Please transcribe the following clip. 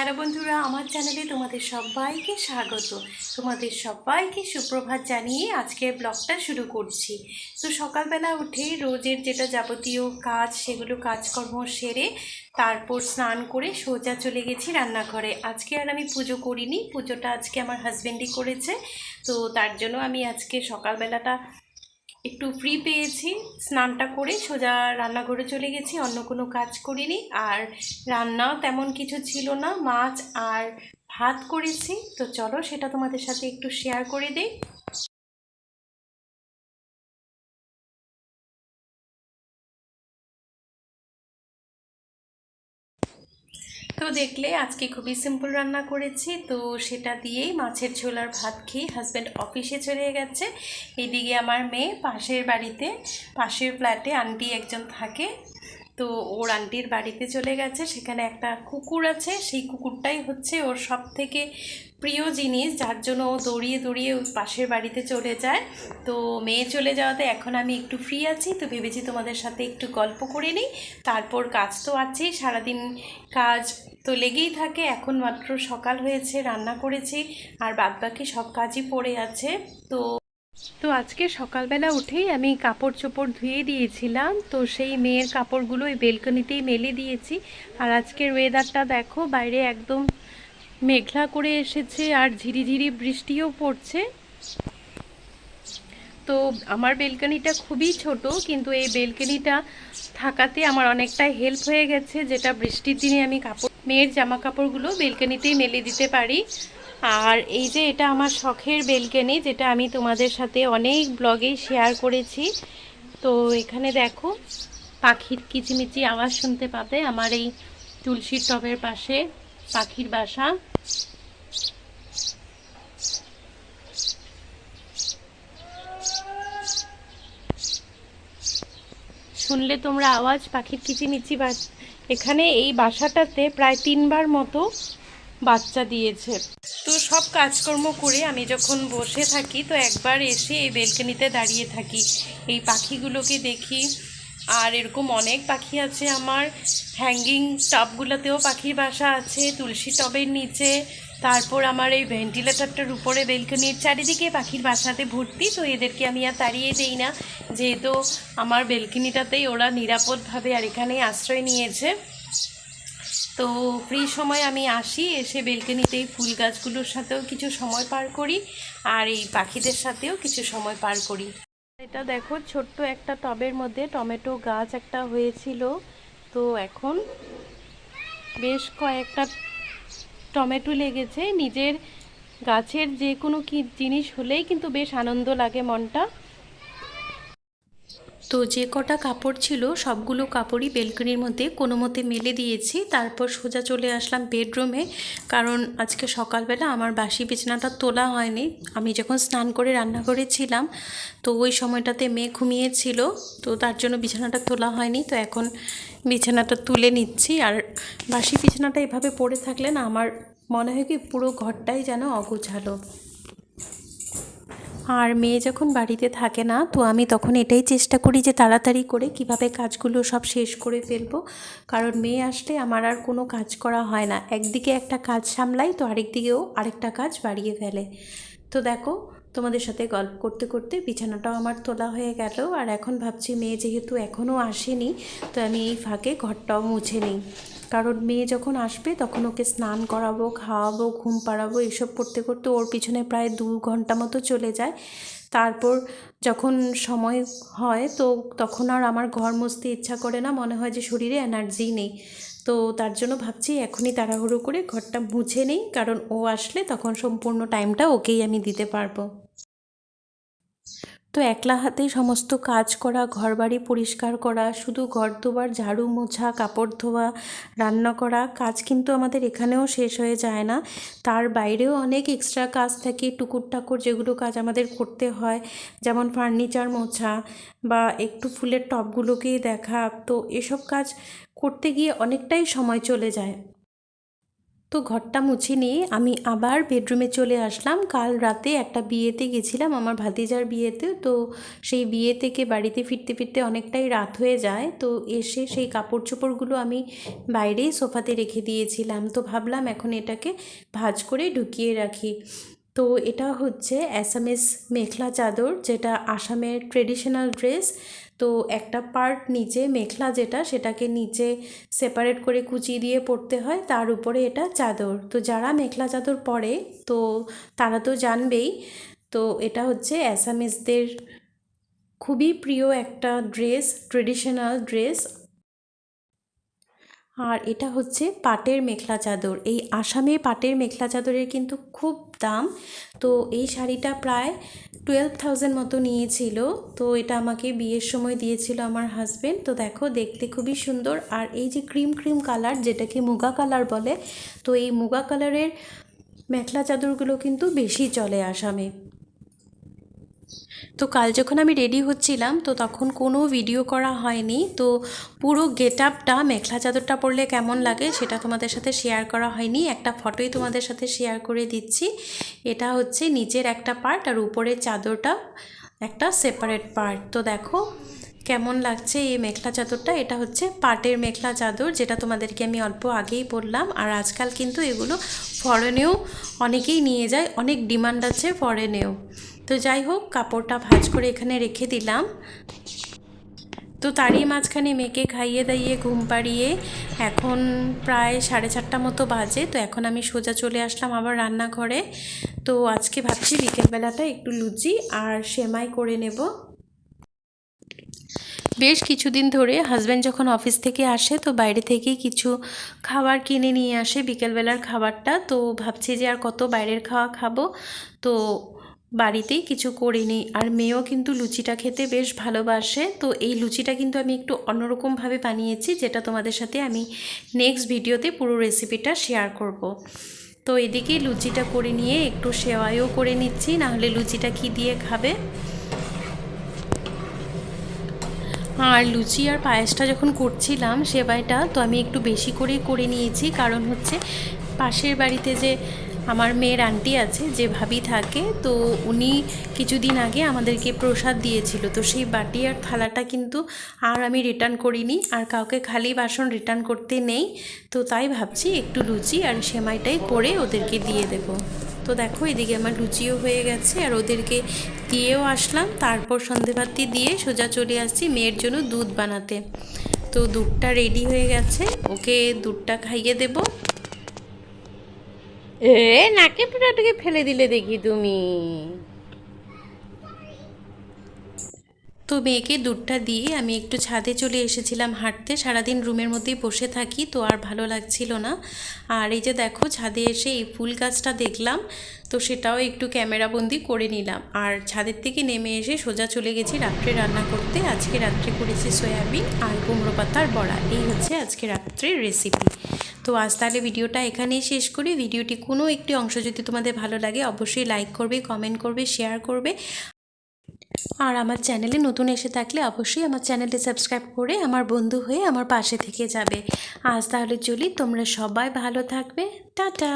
Hello বন্ধুরা, আমার চ্যানেলে তোমাদের সবাইকে স্বাগত। তোমাদের সবাইকে সুপ্রভাত জানিয়ে আজকের ব্লগটা শুরু করছি। তো সকালবেলা উঠে রোজের যেটা যাবতীয় কাজ, সেগুলো কাজকর্ম সেরে তারপর স্নান করে সোজা চলে গেছি রান্নাঘরে। আজকে আর আমি পুজো করিনি, পুজোটা আজকে আমার হাজব্যান্ডই করেছে। তো তার জন্য আমি আজকে সকালবেলাটা একটু ফ্রি পেয়েছি, স্নানটা করে সোজা রান্নাঘরে চলে গেছি, অন্য কোনো কাজ করিনি। আর রান্নাও তেমন কিছু ছিল না, মাছ আর ভাত করেছি। তো চলো সেটা তোমাদের সাথে একটু শেয়ার করে দিই। তো দেখলে আজকে খুবই সিম্পল রান্না করেছি। তো সেটা দিয়েই মাছের ঝোল আর ভাত খেয়ে হাজব্যান্ড অফিসে চলে গেছে। এদিকে আমার মেয়ে পাশের বাড়িতে, পাশের ফ্ল্যাটে আন্টি একজন থাকে। তো ওর আন্টির বাড়িতে চলে গেছে, সেখানে একটা কুকুর আছে, সেই কুকুরটাই হচ্ছে ওর সব থেকে প্রিয় জিনিস, যার জন্য ও দৌড়িয়ে দৌড়িয়ে পাশের বাড়িতে চলে যায়। তো মেয়ে চলে যাওয়াতে এখন আমি একটু ফ্রি আছি, তো ভেবেছি তোমাদের সাথে একটু গল্প করে নিই। তারপর কাজ তো আছেই, সারাদিন কাজ তো লেগেই থাকে, এখন মাত্র সকাল হয়েছে, রান্না করেছি, আর বাদবাকি সব কাজই পড়ে আছে। তো তো আজকে সকালবেলা উঠেই আমি কাপড় চোপড় ধুয়ে দিয়েছিলাম। তো সেই মেয়ের কাপড়গুলো ওই বেলকনিতেই মেলে দিয়েছি। আর আজকের ওয়েদারটা দেখো, বাইরে একদম মেঘলা করে এসেছে আর ঝিরিঝিরি বৃষ্টিও পড়ছে। তো আমার বেলকনিটা খুবই ছোট, কিন্তু এই বেলকনিটা থাকাতে আমার অনেকটা হেল্প হয়ে গেছে, যেটা বৃষ্টির দিনে আমি কাপড়, মেয়ের জামা কাপড়গুলো বেলকনিতেই মেলে দিতে পারি। আর এই যে এটা আমার শখের বেলকনি, যেটা আমি তোমাদের সাথে অনেক ব্লগেই শেয়ার করেছি। তো এখানে দেখো, পাখির কিচিমিচি আওয়াজ শুনতে পাবে আমার এই তুলসীর টবের পাশে পাখির বাসা। শুনলে তোমরা আওয়াজ পাখির কিচিমিচি বা এখানে এই বাসাটাতে প্রায় তিনবার মতো বাচ্চা দিয়েছে। তো সব কাজকর্ম করে আমি যখন বসে থাকি, তো একবার এসে এই বেলকনিতে দাঁড়িয়ে থাকি। এই পাখিগুলোকে দেখি, আর এরকম অনেক পাখি আছে আমার। হ্যাঙ্গিং টবগুলোতেও পাখির বাসা আছে, তুলসী টবের নিচে। তারপর আমার এই ভেন্টিলেটারটার উপরে বেলকনির চারিদিকে পাখির বাসাতে ভর্তি। তো এদেরকে আমি আর তাড়িয়ে দেই না। যেহেতু আমার বেলকনিটাতেই ওরা নিরাপদভাবে আর এখানেই আশ্রয় নিয়েছে। তো ফ্রি সময় আমি আসি, এসে বেলকনিতেই ফুল গাছগুলোর সাথেও কিছু সময় পার করি আর এই পাখিদের সাথেও কিছু সময় পার করি। এটা দেখো, ছোট্ট একটা টবের মধ্যে টমেটো গাছ একটা হয়েছিল। তো এখন বেশ কয়েকটা টমেটো লেগেছে। নিজের গাছের যে কোনো কি জিনিস হলেই কিন্তু বেশ আনন্দ লাগে মনটা। তো যে কটা কাপড় ছিল, সবগুলো কাপড়ই বেলকনির মধ্যে কোনো মতে মেলে দিয়েছি। তারপর সোজা চলে আসলাম বেডরুমে কারণ আজকে সকালবেলা আমার বাসি বিছানাটা তোলা হয়নি। আমি যখন স্নান করে রান্নাঘরে ছিলাম, তো ওই সময়টাতে মেয়ে ঘুমিয়েছিল, তো তার জন্য বিছানাটা তোলা হয়নি। তো এখন বিছানাটা তুলে নিচ্ছি। আর বাসি বিছানাটা এভাবে পড়ে থাকলে না, আমার মনে হয় কি পুরো ঘরটাই যেন অগোছালো। আর মেয়ে যখন বাড়িতে থাকে না, তো আমি তখন এটাই চেষ্টা করি যে তাড়াতাড়ি করে কীভাবে কাজগুলো সব শেষ করে ফেলব। কারণ মেয়ে আসলে আমার আর কোনো কাজ করা হয় না। একদিকে একটা কাজ সামলাই, তো আরেক দিকেও আরেকটা কাজ বাড়িয়ে ফেলে। তো দেখো, তোমাদের সাথে গল্প করতে করতে বিছানাটাও আমার তোলা হয়ে গেল। আর এখন ভাবছি মেয়ে যেহেতু এখনও আসেনি, তো আমি এই ফাঁকে ঘরটাও মুছে নিই। কারণ মেয়ে যখন আসবে তখন ওকে স্নান করাবো, খাওয়াবো, ঘুম পাড়াবো, এসব করতে করতে ওর পিছনে প্রায় দু ঘণ্টা মতো চলে যায়। তারপর যখন সময় হয় তো তখন আর আমার ঘর মুছতে ইচ্ছা করে না, মনে হয় যে শরীরে এনার্জি নেই। তো তার জন্য ভাবছি এখনই তাড়াহুড়ো করে ঘরটা মুছে নেই, কারণ ও আসলে তখন সম্পূর্ণ টাইমটা ওকেই আমি দিতে পারব। তো একলা হাতেই সমস্ত কাজ করা, ঘরবাড়ি পরিষ্কার করা, শুধু ঘর ধোবার ঝাড়ু মোছা, কাপড় ধোয়া, রান্না করা, কাজ কিন্তু আমাদের এখানেও শেষ হয়ে যায় না। তার বাইরেও অনেক এক্সট্রা কাজ থাকে, টুকুর টাকুর যেগুলো কাজ আমাদের করতে হয়, যেমন ফার্নিচার মোছা বা একটু ফুলের টবগুলোকেই দেখা। তো এসব কাজ করতে গিয়ে অনেকটাই সময় চলে যায়। তো ঘরটা মুছে নিয়ে আমি আবার বেডরুমে চলে আসলাম। কাল রাতে একটা বিয়েতে গেছিলাম আমার ভাতিজার বিয়েতে। তো সেই বিয়ে থেকে বাড়িতে ফিরতে ফিরতে অনেকটাই রাত হয়ে যায়। তো এসে সেই কাপড় চোপড়গুলো আমি বাইরেই সোফাতে রেখে দিয়েছিলাম। তো ভাবলাম এখন এটাকে ভাঁজ করে ঢুকিয়ে রাখি। তো এটা হচ্ছে অ্যাসামিস মেখলা চাদর, যেটা আসামের ট্রেডিশনাল ড্রেস তো একটা পার্ট নিচে মেখলা যেটা, সেটাকে নিচে সেপারেট করে কুচি দিয়ে পরতে হয়। তার উপরে এটা চাদর। তো যারা মেখলা চাদর পরে, তো তারা তো জানবেই। তো এটা হচ্ছে অ্যাসামিসদের খুবই প্রিয় একটা ড্রেস ট্রেডিশনাল ড্রেস আর এটা হচ্ছে পাটের মেখলা চাদর। এই আসামে পাটের মেখলা চাদরের কিন্তু খুব দাম। তো এই শাড়িটা প্রায় টুয়েলভ থাউজেন্ড মতো নিয়েছিল। তো এটা আমাকে বিয়ের সময় দিয়েছিল আমার হাজব্যান্ড তো দেখো, দেখতে খুবই সুন্দর। আর এই যে ক্রিম ক্রিম কালার যেটাকে মুগা কালার বলে, তো এই মুগা কালারের মেখলা চাদরগুলো কিন্তু বেশি চলে আসামে। তো কাল যখন আমি রেডি হচ্ছিলাম, তো তখন কোনো ভিডিও করা হয়নি। তো পুরো গেট আপটা মেখলা চাদরটা পরলে কেমন লাগে সেটা তোমাদের সাথে শেয়ার করা হয়নি। একটা ফটোই তোমাদের সাথে শেয়ার করে দিচ্ছি। এটা হচ্ছে নিচের একটা পার্ট আর উপরের চাদরটা একটা সেপারেট পার্ট তো দেখো কেমন লাগছে এই মেখলা চাদরটা। এটা হচ্ছে পাটের মেখলা চাদর, যেটা তোমাদেরকে আমি অল্প আগেই বললাম। আর আজকাল কিন্তু এগুলো ফরেনেও অনেকেই নিয়ে যায়, অনেক ডিমান্ড আছে ফরেনেও তো যাই হোক, কাপড়টা ভাঁজ করে এখানে রেখে দিলাম। তো তারই মাঝখানে মেয়েকে খাইয়ে দাইয়ে ঘুম পাড়িয়ে এখন প্রায় সাড়ে চারটা মতো বাজে, তো এখন আমি সোজা চলে আসলাম আবার রান্নাঘরে। তো আজকে ভাবছি বিকেলবেলাটা একটু লুচি আর সেমাই করে নেব। বেশ কিছুদিন ধরে হাজব্যান্ড যখন অফিস থেকে আসে, তো বাইরে থেকে কিছু খাবার কিনে নিয়ে আসে বিকেলবেলার খাবারটা। তো ভাবছি যে আর কত বাইরের খাওয়া খাব। তো বাড়িতেই কিছু করে নিই আর মেয়েও কিন্তু লুচিটা খেতে বেশ ভালোবাসে। তো এই লুচিটা কিন্তু আমি একটু অন্যরকমভাবে বানিয়েছি, যেটা তোমাদের সাথে আমি নেক্সট ভিডিওতে পুরো রেসিপিটা শেয়ার করব। তো এদিকে লুচিটা করে নিয়ে একটু সেওয়াইও করে নিচ্ছি, নাহলে লুচিটা কি দিয়ে খাবে? আর লুচি আর পায়েসটা যখন করছিলাম সেবাইটা, তো আমি একটু বেশি করেই করে নিয়েছি। কারণ হচ্ছে পাশের বাড়িতে যে আমার মেয়ের আন্টি আছে, যে ভাবি থাকে, তো উনি কিছুদিন আগে আমাদেরকে প্রসাদ দিয়েছিল। তো সেই বাটি আর থালাটা কিন্তু আর আমি রিটার্ন করিনি, আর কাউকে খালি বাসন রিটার্ন করতে নেই। তো তাই ভাবছি একটু লুচি আর সেমাইটাই করে ওদেরকে দিয়ে দেব। তো দেখো, এদিকে আমার লুচিও হয়ে গেছে, আর ওদেরকে দিয়েও আসলাম। তারপর সন্ধেবাতি দিয়ে সোজা চলে আসছি মেয়ের জন্য দুধ বানাতে। তো দুধটা রেডি হয়ে গেছে, ওকে দুধটা খাইয়ে দেবো। এ, নাকে পুরাটাকে ফেলে দিলে দেখি তুমি। তো মেয়েকে দুধটা দিয়ে আমি একটু ছাদে চলে এসেছিলাম হাঁটতে, সারাদিন রুমের মধ্যেই বসে থাকি, তো আর ভালো লাগছিল না। আর এই যে দেখো, ছাদে এসে এই ফুল গাছটা দেখলাম, তো সেটাও একটু ক্যামেরাবন্দি করে নিলাম। আর ছাদের থেকে নেমে এসে সোজা চলে গেছি রাত্রে রান্না করতে। আজকে রাত্রে করেছি সয়াবিন আর কুমড়ো পাতার বড়া। এই হচ্ছে আজকে রাত্রের রেসিপি তো আজ তাহলে ভিডিওটা এখানেই শেষ করি। ভিডিওটি কোনো একটি অংশ যদি তোমাদের ভালো লাগে, অবশ্যই লাইক করবে কমেন্ট করবে শেয়ার করবে। আর আমার চ্যানেলে নতুন এসে থাকলে অবশ্যই আমার চ্যানেলটি সাবস্ক্রাইব করে আমার বন্ধু হয়ে আমার পাশে থেকে যাবে। আজ তাহলে চলি, তোমরা সবাই ভালো থাকবে। টাটা!